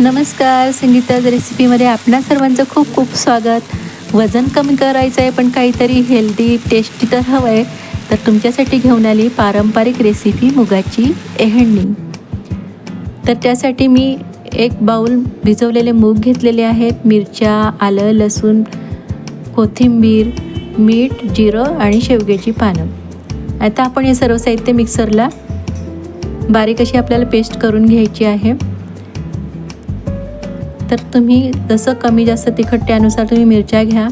नमस्कार संगीताज रेसिपीमध्ये आपणा सर्वांचं खूप खूप स्वागत. वजन कमी करायचं आहे पण काहीतरी हेल्दी टेस्टी तर हवं आहे तर तुमच्यासाठी घेऊन आली पारंपरिक रेसिपी मुगाची एहंडी. तर त्यासाठी मी एक बाऊल भिजवलेले मूग घेतलेले आहेत. मिरच्या आलं लसूण कोथिंबीर मीठ जिरं आणि शेवग्याची पानं. आता आपण हे सर्व साहित्य मिक्सरला बारीक अशी आपल्याला पेस्ट करून घ्यायची आहे. तर तुम्ही जसं कमी जास्त तिखट त्यानुसार तुम्ही मिरच्या घ्या.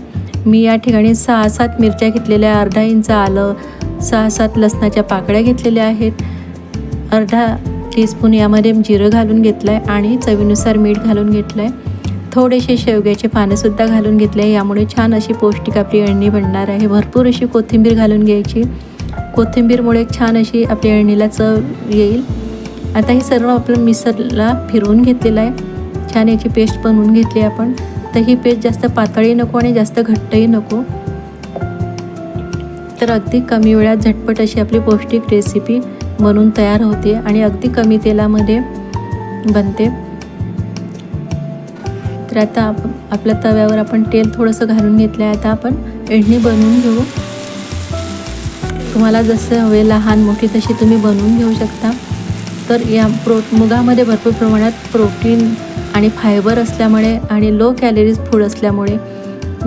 मी या ठिकाणी सहा सात मिरच्या घेतलेल्या अर्धा इंच आलं सहा सात लसणाच्या पाकळ्या घेतलेल्या आहेत. अर्धा टीस्पून यामध्ये जिरं घालून घेतलं आहे आणि चवीनुसार मीठ घालून घेतलं आहे थोडेसे शेवग्याचे पानंसुद्धा घालून घेतले आहे यामुळे छान अशी पौष्टिक आपली अळणी बनणार आहे. भरपूर अशी कोथिंबीर घालून घ्यायची. कोथिंबीरमुळे छान अशी आपल्या अळणीला चव येईल. आता हे सर्व आपलं मिसरला फिरवून घेतलेलं आहे. छान याची पेस्ट बनवून घेतली आपण. तर ही पेस्ट जास्त पातळी नको आणि जास्त घट्टही नको. तर अगदी कमी वेळात झटपट अशी आपली पौष्टिक रेसिपी बनवून तयार होते आणि अगदी कमी तेलामध्ये बनते. तर आता आप आपल्या तव्यावर आपण तेल थोडंसं घालून घेतलं आहे. आता आपण एडणी बनवून घेऊ. तुम्हाला जसं हवे लहान मोठी तशी तुम्ही बनवून घेऊ शकता. तर या प्रो मुगामध्ये भरपूर प्रमाणात प्रोटीन आणि फायबर असल्यामुळे आणि लो कॅलरीज फूड असल्यामुळे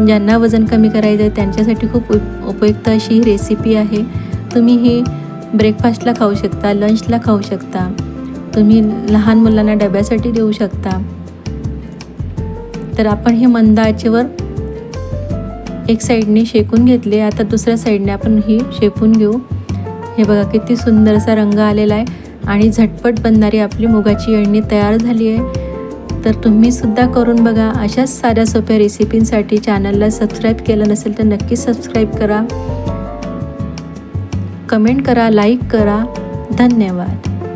ज्यांना वजन कमी करायचं आहे त्यांच्यासाठी खूप उप उपयुक्त अशी ही रेसिपी आहे. तुम्ही ही ब्रेकफास्टला खाऊ शकता लंचला खाऊ शकता. तुम्ही लहान मुलांना डब्यासाठी देऊ शकता. तर आपण हे मंद आचेवर एक साईडने शेकून घेतले. आता दुसऱ्या साईडने आपण ही शेकून घेऊ. हे बघा किती सुंदरसा रंग आलेला आहे. आणि झटपट बनणारी आपली मुगाची अळणी तयार झाली आहे. तर तुम्हीसुद्धा करून बघा. अशाच साध्या सोप्या रेसिपींसाठी चॅनलला सबस्क्राईब केलं नसेल तर नक्की सबस्क्राईब करा. कमेंट करा लाईक करा. धन्यवाद.